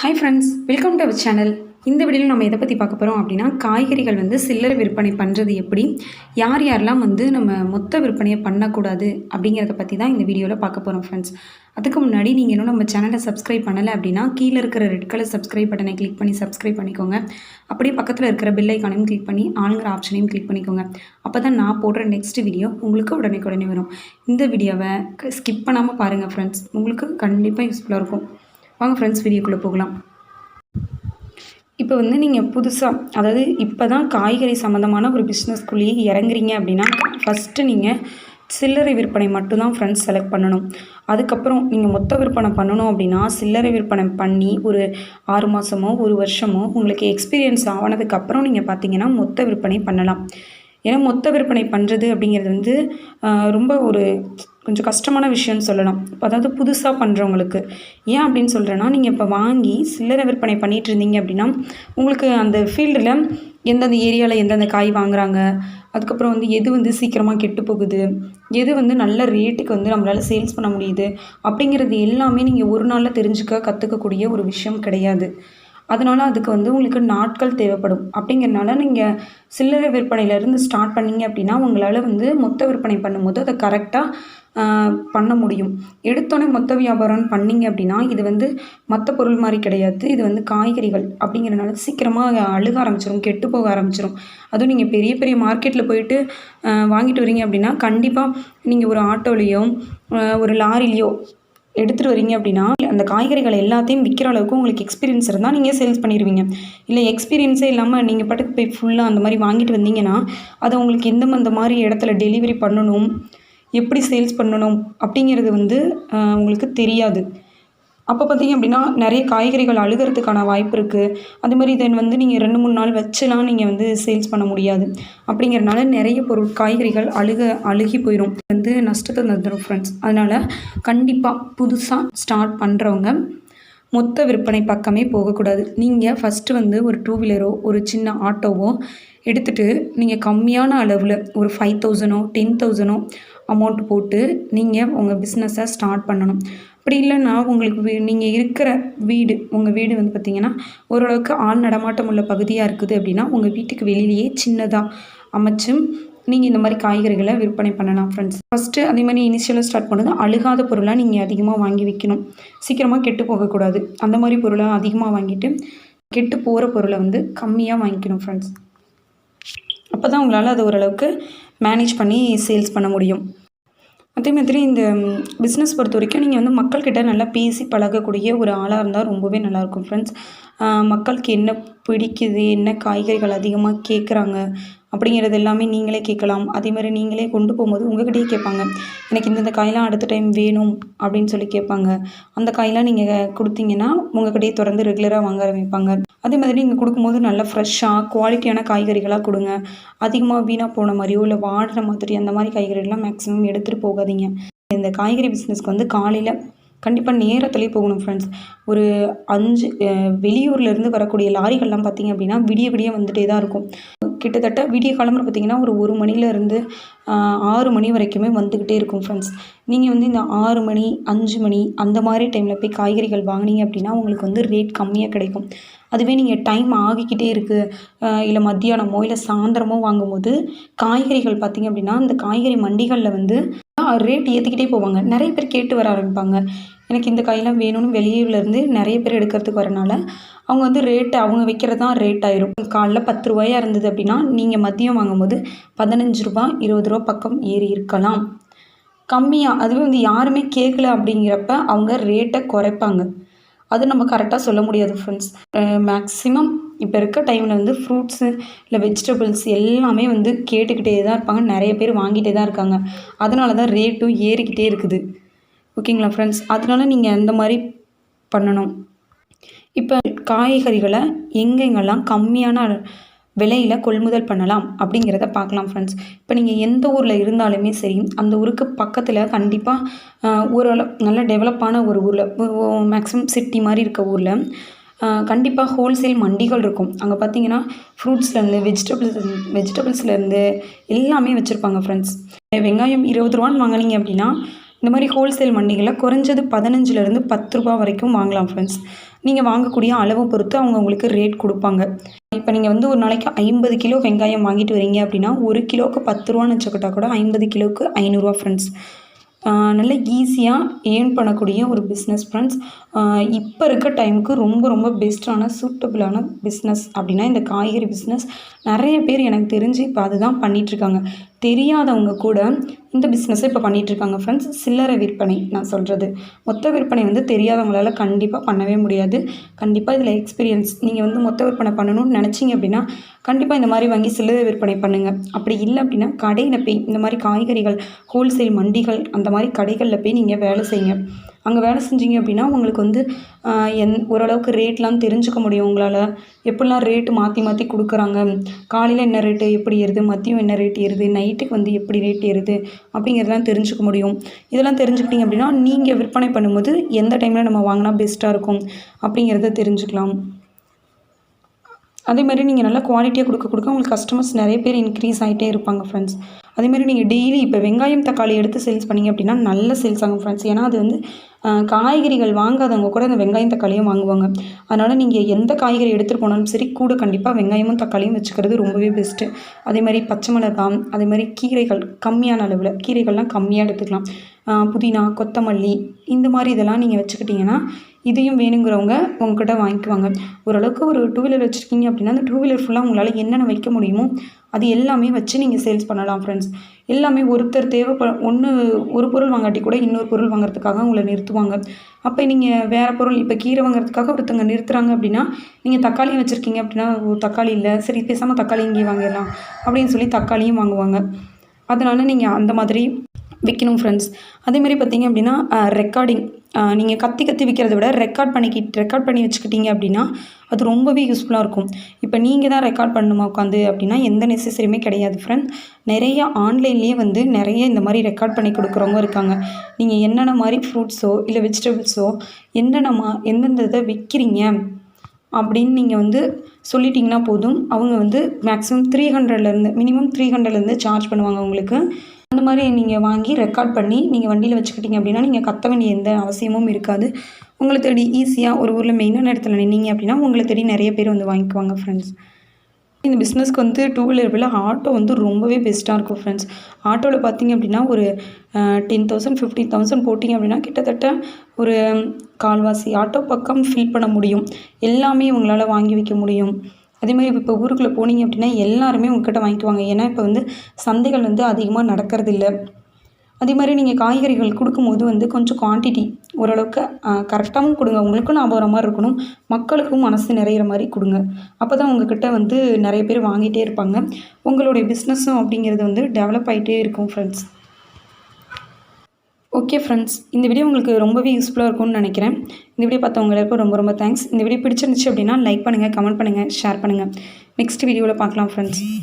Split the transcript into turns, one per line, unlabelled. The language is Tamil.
Hi friends welcome to our channel இந்த வீடியோவில் நம்ம எதை பற்றி பார்க்க போகிறோம் அப்படின்னா காய்கறிகள் வந்து சில்லறை விற்பனை பண்ணுறது எப்படி யார் யாரெல்லாம் வந்து நம்ம மொத்த விற்பனையை பண்ணக்கூடாது அப்படிங்கிறத பற்றி தான் இந்த வீடியோவில் பார்க்க போகிறோம் ஃப்ரெண்ட்ஸ் அதுக்கு முன்னாடி நீங்கள் இன்னும் நம்ம சேனலை சப்ஸ்கிரைப் பண்ணலை அப்படின்னா கீழே இருக்கிற ரெட் கலர் சப்ஸ்கிரைப் பட்டனை கிளிக் பண்ணி சப்ஸ்கிரைப் பண்ணிக்கோங்க. அப்படியே பக்கத்தில் இருக்கிற பில் ஐக்கானையும் கிளிக் பண்ணி ஆளுங்கிற ஆப்ஷனையும் கிளிக் பண்ணிக்கோங்க. அப்போ தான் நான் போடுற நெக்ஸ்ட் வீடியோ உங்களுக்கு உடனே உடனே வரும். இந்த வீடியோவை ஸ்கிப் பண்ணாமல் பாருங்கள் ஃப்ரெண்ட்ஸ் உங்களுக்கு கண்டிப்பாக யூஸ்ஃபுல்லாக இருக்கும். வாங்க ஃப்ரெண்ட்ஸ் வீடியோக்குள்ளே போகலாம். இப்போ வந்து நீங்கள் புதுசாக அதாவது இப்போ தான் காய்கறி சம்மந்தமான ஒரு பிஸ்னஸ்குள்ளேயே இறங்குறீங்க அப்படின்னா ஃபஸ்ட்டு நீங்கள் சில்லறை விற்பனை மட்டும்தான் ஃப்ரெண்ட்ஸ் செலக்ட் பண்ணணும். அதுக்கப்புறம் நீங்கள் மொத்த விற்பனை பண்ணணும் அப்படின்னா சில்லறை விற்பனை பண்ணி ஒரு ஆறு மாதமோ ஒரு வருஷமோ உங்களுக்கு எக்ஸ்பீரியன்ஸ் ஆனதுக்கப்புறம் நீங்கள் பார்த்தீங்கன்னா மொத்த விற்பனை பண்ணலாம். ஏன்னா மொத்த விற்பனை பண்ணுறது அப்படிங்கிறது வந்து ரொம்ப ஒரு கொஞ்சம் கஷ்டமான விஷயம்னு சொல்லலாம். இப்போ அதாவது புதுசாக பண்ணுறவங்களுக்கு ஏன் அப்படின்னு சொல்கிறேன்னா நீங்கள் இப்போ வாங்கி சில்லறை விற்பனை பண்ணிட்டு இருந்தீங்க அப்படின்னா உங்களுக்கு அந்த ஃபீல்டில் எந்தெந்த ஏரியாவில் எந்தெந்த காய் வாங்குகிறாங்க அதுக்கப்புறம் வந்து எது வந்து சீக்கிரமாக கெட்டு போகுது எது வந்து நல்ல ரேட்டுக்கு வந்து நம்மளால் சேல்ஸ் பண்ண முடியுது அப்படிங்கிறது எல்லாமே நீங்கள் ஒரு நாளில் தெரிஞ்சுக்க கற்றுக்கக்கூடிய ஒரு விஷயம் கிடையாது. அதனால் அதுக்கு வந்து உங்களுக்கு நாட்கள் தேவைப்படும். அப்படிங்கிறனால நீங்கள் சில்லறை விற்பனையிலேருந்து ஸ்டார்ட் பண்ணீங்க அப்படின்னா உங்களால் வந்து மொத்த விற்பனை பண்ணும்போது அதை கரெக்டாக பண்ண முடியும். எடுத்தோடனே மொத்த வியாபாரம் பண்ணீங்க அப்படின்னா இது வந்து மற்ற பொருள் மாதிரி கிடையாது. இது வந்து காய்கறிகள் அப்படிங்கிறனால சீக்கிரமாக அழுக ஆரம்பிச்சிடும் கெட்டு போக ஆரம்பிச்சிடும் அதுவும் நீங்கள் பெரிய பெரிய மார்க்கெட்டில் போயிட்டு வாங்கிட்டு வரீங்க அப்படின்னா கண்டிப்பாக நீங்கள் ஒரு ஆட்டோலேயோ ஒரு லாரிலேயோ எடுத்துகிட்டு வரீங்க அப்படின்னா அந்த காய்கறிகள் எல்லாத்தையும் விற்கிற அளவுக்கு உங்களுக்கு எக்ஸ்பீரியன்ஸ் இருந்தால் நீங்கள் சேல்ஸ் பண்ணிடுவீங்க இல்லை எக்ஸ்பீரியன்ஸே இல்லாமல் நீங்கள் பாட்டுக்கு போய் ஃபுல்லாக அந்த மாதிரி வாங்கிட்டு வந்தீங்கன்னா அதை உங்களுக்கு எந்த அந்த மாதிரி இடத்துல டெலிவரி பண்ணணும் எப்படி சேல்ஸ் பண்ணணும் அப்படிங்கிறது வந்து உங்களுக்கு தெரியாது. அப்போ பார்த்தீங்க அப்படின்னா நிறைய காய்கறிகள் அழுகிறதுக்கான வாய்ப்பு இருக்குது அது மாதிரி தென் வந்து நீங்கள் ரெண்டு மூணு நாள் வச்சுலாம் நீங்கள் வந்து சேல்ஸ் பண்ண முடியாது. அப்படிங்கிறனால நிறைய பொருள் காய்கறிகள் அழுக அழுகி போயிடும் வந்து நஷ்டத்தை தந்துடும் ஃப்ரெண்ட்ஸ் அதனால் கண்டிப்பாக புதுசாக ஸ்டார்ட் பண்ணுறவங்க மொத்த விற்பனை பக்கமே போகக்கூடாது. நீங்கள் ஃபஸ்ட்டு வந்து ஒரு டூ வீலரோ ஒரு சின்ன ஆட்டோவோ எடுத்துகிட்டு நீங்கள் கம்மியான அளவில் ஒரு ஃபைவ் தௌசண்டோ டென் தௌசண்டோ அமௌண்ட் போட்டு நீங்கள் உங்கள் பிஸ்னஸை ஸ்டார்ட் பண்ணணும். அப்படி இல்லைன்னா உங்களுக்கு வீ நீங்கள் இருக்கிற வீடு உங்கள் வீடு வந்து பார்த்திங்கன்னா ஓரளவுக்கு ஆள் நடமாட்டம் உள்ள பகுதியாக இருக்குது அப்படின்னா உங்கள் வீட்டுக்கு வெளியிலேயே சின்னதாக அமைச்சும் நீங்கள் இந்த மாதிரி காய்கறிகளை விற்பனை பண்ணலாம் ஃப்ரெண்ட்ஸ் ஃபஸ்ட்டு அதே மாதிரி இனிஷியலாக ஸ்டார்ட் பண்ணது அழுகாத பொருளாக நீங்கள் அதிகமாக வாங்கி வைக்கணும். சீக்கிரமாக கெட்டு போகக்கூடாது. அந்த மாதிரி பொருளை அதிகமாக வாங்கிட்டு கெட்டு போகிற பொருளை வந்து கம்மியாக வாங்கிக்கணும் ஃப்ரெண்ட்ஸ் அப்போ தான் உங்களால் அதை ஓரளவுக்கு மேனேஜ் பண்ணி சேல்ஸ் பண்ண முடியும். அதே மாதிரி இந்த பிஸ்னஸ் பொறுத்த வரைக்கும் நீங்கள் வந்து மக்கள்கிட்ட நல்லா பேசி பழகக்கூடிய ஒரு ஆளாக இருந்தால் ரொம்பவே நல்லாயிருக்கும் ஃப்ரெண்ட்ஸ் மக்களுக்கு என்ன பிடிக்குது என்ன காய்கறிகள் அதிகமாக கேட்குறாங்க அப்படிங்கிறது எல்லாமே நீங்களே கேட்கலாம். அதே மாதிரி நீங்களே கொண்டு போகும்போது உங்கள்கிட்டயே கேட்பாங்க. எனக்கு இந்தந்த காயெலாம் அடுத்த டைம் வேணும் அப்படின்னு சொல்லி கேட்பாங்க. அந்த காயெலாம் நீங்கள் கொடுத்தீங்கன்னா உங்கள்கிட்டயே திறந்து ரெகுலராக வாங்க ஆரம்பிப்பாங்க. அதே மாதிரி நீங்கள் கொடுக்கும்போது நல்லா ஃப்ரெஷ்ஷாக குவாலிட்டியான காய்கறிகளாக கொடுங்க. அதிகமாக வீணாக போன மாதிரியோ இல்லை வாடுற மாதிரி அந்த மாதிரி காய்கறிகள்லாம் மேக்ஸிமம் எடுத்துகிட்டு போகாதீங்க. இந்த காய்கறி பிஸ்னஸ்க்கு வந்து காலையில் கண்டிப்பாக நேரத்துலேயே போகணும் ஃப்ரெண்ட்ஸ் ஒரு அஞ்சு வெளியூர்லேருந்து வரக்கூடிய லாரிகள்லாம் பார்த்திங்க அப்படின்னா விடிய விடிய வந்துட்டே தான் இருக்கும். கிட்டத்தட்ட விடிய காலம்னு பார்த்திங்கன்னா ஒரு ஒரு மணிலேருந்து ஆறு மணி வரைக்குமே வந்துக்கிட்டே இருக்கும் ஃப்ரெண்ட்ஸ் நீங்கள் வந்து இந்த ஆறு மணி அஞ்சு மணி அந்த மாதிரி டைமில் போய் காய்கறிகள் வாங்குனீங்க அப்படின்னா உங்களுக்கு வந்து ரேட் கம்மியாக கிடைக்கும். அதுவே நீங்கள் டைம் ஆகிக்கிட்டே இருக்குது இல்லை மத்தியானமோ இல்லை சாயந்தரமோ வாங்கும்போது காய்கறிகள் பார்த்திங்க அப்படின்னா இந்த காய்கறி மண்டிகளில் வந்து ரேட் ஏற்றிக்கிட்டே போவாங்க. நிறைய பேர் கேட்டு வர ஆரம்பிப்பாங்க. எனக்கு இந்த காயெல்லாம் வேணும்னு வெளியூர்லேருந்து நிறைய பேர் எடுக்கிறதுக்கு வரனால அவங்க வந்து ரேட்டு அவங்க வைக்கிறது தான் ரேட் ஆயிரும். காலைல பத்து ரூபாயாக இருந்தது அப்படின்னா நீங்கள் மதியம் வாங்கும்போது பதினஞ்சு ரூபா இருபது ரூபா பக்கம் ஏறி இருக்கலாம். கம்மியாக அதுவே வந்து யாருமே கேட்கல அப்படிங்கிறப்ப அவங்க ரேட்டை குறைப்பாங்க. அது நம்ம கரெக்டாக சொல்ல முடியாது ஃப்ரெண்ட்ஸ் மேக்ஸிமம் இப்போ இருக்க டைமில் வந்து ஃப்ரூட்ஸு இல்லை வெஜிடபிள்ஸ் எல்லாமே வந்து கேட்டுக்கிட்டே தான் இருப்பாங்க. நிறைய பேர் வாங்கிட்டே தான் இருக்காங்க. அதனால தான் ரேட்டும் ஏறிக்கிட்டே இருக்குது. ஓகேங்களா ஃப்ரெண்ட்ஸ் அதனால் நீங்கள் அந்த மாதிரி பண்ணணும். இப்போ காய்கறிகளை எங்கெங்கெல்லாம் கம்மியான விலையில் கொள்முதல் பண்ணலாம் அப்படிங்கிறத பார்க்கலாம் ஃப்ரெண்ட்ஸ் இப்போ நீங்கள் எந்த ஊரில் இருந்தாலுமே சரி அந்த ஊருக்கு பக்கத்தில் கண்டிப்பாக ஓரளவு நல்ல டெவலப்பான ஒரு ஊரில் மேக்ஸிமம் சிட்டி மாதிரி இருக்க ஊரில் கண்டிப்பாக ஹோல்சேல் மண்டிகள் இருக்கும். அங்கே பார்த்தீங்கன்னா ஃப்ரூட்ஸ்லேருந்து வெஜிடபிள்ஸ் வெஜிடபிள்ஸ்லேருந்து எல்லாமே வச்சுருப்பாங்க ஃப்ரெண்ட்ஸ் வெங்காயம் இருபது ரூபான்னு வாங்குனீங்க அப்படின்னா இந்த மாதிரி ஹோல்சேல் மண்டிகளில் குறைஞ்சது பதினஞ்சுலேருந்து பத்து ரூபா வரைக்கும் வாங்கலாம் ஃப்ரெண்ட்ஸ் நீங்கள் வாங்கக்கூடிய அளவை பொறுத்து அவங்க உங்களுக்கு ரேட் கொடுப்பாங்க. இப்போ நீங்கள் வந்து ஒரு நாளைக்கு ஐம்பது கிலோ வெங்காயம் வாங்கிட்டு வரீங்க அப்படின்னா ஒரு கிலோவுக்கு பத்து ரூபான்னு வச்சுக்கிட்டா கூட ஐம்பது கிலோவுக்கு ஐநூறுரூவா ஃப்ரெண்ட்ஸ் நல்ல ஈஸியாக ஏர்ன் பண்ணக்கூடிய ஒரு பிஸ்னஸ் ஃப்ரெண்ட்ஸ் இப்போ இருக்க டைமுக்கு ரொம்ப ரொம்ப பெஸ்ட்டான சூட்டபிளான பிஸ்னஸ் அப்படின்னா இந்த காய்கறி பிஸ்னஸ் நிறைய பேர் எனக்கு தெரிஞ்சு இப்போ அதுதான் பண்ணிகிட்ருக்காங்க தெரியாதவங்க கூட இந்த பிஸ்னஸை இப்போ பண்ணிகிட்ருக்காங்க ஃப்ரெண்ட்ஸ் சில்லறை விற்பனை நான் சொல்கிறது மொத்த விற்பனை வந்து தெரியாதவங்களால கண்டிப்பாக பண்ணவே முடியாது. கண்டிப்பாக இதில் எக்ஸ்பீரியன்ஸ் நீங்கள் வந்து மொத்த விற்பனை பண்ணணும்னு நினச்சிங்க அப்படின்னா கண்டிப்பாக இந்த மாதிரி வாங்கி சில்லறை விற்பனை பண்ணுங்கள் அப்படி இல்லை அப்படின்னா கடையில் போய் இந்த மாதிரி காய்கறிகள் ஹோல்சேல் மண்டிகள் அந்த மாதிரி கடைகளில் போய் நீங்கள் வேலை செய்யுங்க. அங்கே வேலை செஞ்சீங்க அப்படின்னா உங்களுக்கு வந்து என் ஓரளவுக்கு ரேட்லாம் தெரிஞ்சுக்க முடியும் உங்களால். எப்படிலாம் ரேட்டு மாற்றி மாற்றி கொடுக்குறாங்க? காலையில் என்ன ரேட்டு எப்படி ஏறுது? மதியம் என்ன ரேட் ஏறுது? நைட்டுக்கு வந்து எப்படி ரேட் ஏறுது? அப்படிங்கிறதெல்லாம் தெரிஞ்சுக்க முடியும். இதெல்லாம் தெரிஞ்சுக்கிட்டீங்க அப்படின்னா நீங்கள் விற்பனை பண்ணும்போது எந்த டைமில் நம்ம வாங்கினா பெஸ்ட்டாக இருக்கும்? அப்படிங்கிறத தெரிஞ்சுக்கலாம். அதே மாதிரி நீங்கள் நல்லா குவாலிட்டியாக கொடுக்க கொடுக்க உங்களுக்கு கஸ்டமர்ஸ் நிறைய பேர் இன்க்ரீஸ் ஆகிட்டே இருப்பாங்க ஃப்ரெண்ட்ஸ் அதேமாதிரி நீங்கள் டெய்லி இப்போ வெங்காயம் தக்காளி எடுத்து சேல்ஸ் பண்ணீங்க அப்படின்னா நல்ல சேல்ஸ் ஆகும் ஃப்ரெண்ட்ஸ் ஏன்னா அது வந்து காய்கறிகள் வாங்காதவங்க கூட அந்த வெங்காயம் தக்காளியும் வாங்குவாங்க. அதனால் நீங்கள் எந்த காய்கறி எடுத்துகிட்டு போனாலும் சரி கூட கண்டிப்பாக வெங்காயமும் தக்காளியும் வச்சுக்கிறது ரொம்பவே பெஸ்ட்டு அதே மாதிரி பச்சை மிளகாய் அதே மாதிரி கீரைகள் கம்மியான அளவில் கீரைகள்லாம் கம்மியாக எடுத்துக்கலாம். புதினா கொத்தமல்லி இந்த மாதிரி இதெல்லாம் நீங்கள் வச்சுக்கிட்டிங்கன்னா இதையும் வேணுங்கிறவங்க உங்ககிட்ட வாங்கிக்குவாங்க. ஓரளவுக்கு ஒரு டூ வீலர் வச்சுருக்கீங்க அப்படின்னா அந்த டூ வீலர் ஃபுல்லாக உங்களால் என்னென்ன வைக்க முடியுமோ அது எல்லாமே வச்சு நீங்கள் சேல்ஸ் பண்ணலாம் ஃப்ரெண்ட்ஸ் எல்லாமே ஒருத்தர் தேவைப்ப ஒன்று ஒரு பொருள் வாங்காட்டி கூட இன்னொரு பொருள் வாங்குறதுக்காக உங்களை நிறுத்துவாங்க. அப்போ நீங்கள் வேறு பொருள் இப்போ கீரை வாங்குறதுக்காக ஒருத்தவங்க நிறுத்துறாங்க அப்படின்னா நீங்கள் தக்காளியும் வச்சுருக்கீங்க அப்படின்னா ஓ தக்காளி இல்லை சரி பேசாமல் தக்காளி இங்கேயே வாங்கிடலாம் அப்படின்னு சொல்லி தக்காளியும் வாங்குவாங்க. அதனால் நீங்கள் அந்த மாதிரி விற்கணும் ஃப்ரெண்ட்ஸ் அதேமாதிரி பார்த்தீங்க அப்படின்னா ரெக்கார்டிங் நீங்கள் கத்தி கத்தி விற்கிறத விட ரெக்கார்ட் பண்ணிக்கிட்டு ரெக்கார்ட் பண்ணி வச்சுக்கிட்டீங்க அப்படின்னா அது ரொம்பவே யூஸ்ஃபுல்லாக இருக்கும். இப்போ நீங்கள் தான் ரெக்கார்ட் பண்ணணுமா உட்காந்து அப்படின்னா எந்த நெசசரியுமே கிடையாது ஃப்ரெண்ட் நிறைய ஆன்லைன்லேயே வந்து நிறைய இந்த மாதிரி ரெக்கார்ட் பண்ணி கொடுக்குறவங்க இருக்காங்க. நீங்கள் என்னென்ன மாதிரி ஃப்ரூட்ஸோ இல்லை வெஜிடபிள்ஸோ என்னென்ன மா எந்தெந்த இதை விற்கிறீங்க அப்படின்னு நீங்கள் வந்து சொல்லிட்டிங்கன்னா போதும். அவங்க வந்து மேக்ஸிமம் த்ரீ ஹண்ட்ரட்லேருந்து மினிமம் த்ரீ ஹண்ட்ரட்லேருந்து சார்ஜ் பண்ணுவாங்க உங்களுக்கு. அந்த மாதிரி நீங்கள் வாங்கி ரெக்கார்ட் பண்ணி நீங்கள் வண்டியில் வச்சுக்கிட்டீங்க அப்படின்னா நீங்கள் கத்த வேண்டிய எந்த அவசியமும் இருக்காது. உங்களை தேடி ஈஸியாக ஒரு ஊரில் மெயினான இடத்துல நின்னீங்க அப்படின்னா உங்களை தேடி நிறைய பேர் வந்து வாங்கிக்குவாங்க ஃப்ரெண்ட்ஸ் இந்த பிஸ்னஸ்க்கு வந்து டூ வீலர் விட ஆட்டோ வந்து ரொம்பவே பெஸ்ட்டாக இருக்கும் ஃப்ரெண்ட்ஸ் ஆட்டோவில் பார்த்தீங்க அப்படின்னா ஒரு டென் தௌசண்ட் ஃபிஃப்டீன் தௌசண்ட் போட்டிங்க அப்படின்னா கிட்டத்தட்ட ஒரு கால்வாசி ஆட்டோ பக்கம் ஃபில் பண்ண முடியும். எல்லாமே உங்களால் வாங்கி வைக்க முடியும். அதே மாதிரி இப்போ ஊருக்குள்ளே போனீங்க அப்படின்னா எல்லாருமே உங்ககிட்ட வாங்கிக்குவாங்க. ஏன்னா இப்போ வந்து சந்தைகள் வந்து அதிகமாக நடக்கிறது இல்லை அதே மாதிரி நீங்கள் காய்கறிகள் கொடுக்கும்போது வந்து கொஞ்சம் குவான்டிட்டி ஓரளவுக்கு கரெக்டாகவும் கொடுங்க. உங்களுக்கும் லாபம் வர மாதிரி இருக்கணும். மக்களுக்கும் மனசு நிறையிற மாதிரி கொடுங்க. அப்போ தான் உங்ககிட்ட வந்து நிறைய பேர் வாங்கிட்டே இருப்பாங்க. உங்களுடைய பிஸ்னஸும் அப்படிங்கிறது வந்து டெவலப் ஆகிட்டே இருக்கும் ஃப்ரெண்ட்ஸ் ஓகே ஃப்ரெண்ட்ஸ் இந்த வீடியோ உங்களுக்கு ரொம்பவே யூஸ்ஃபுல்லாக இருக்கும்னு நினைக்கிறேன். இந்த வீடியோ பார்த்தவங்க எல்லாருக்கும் ரொம்ப ரொம்ப தேங்க்ஸ் இந்த வீடியோ பிடிச்சிருந்துச்சு அப்படின்னா லைக் பண்ணுங்கள் கமெண்ட் பண்ணுங்கள் ஷேர் பண்ணுங்கள் நெக்ஸ்ட் வீடியோவில் பார்க்கலாம் ஃப்ரெண்ட்ஸ்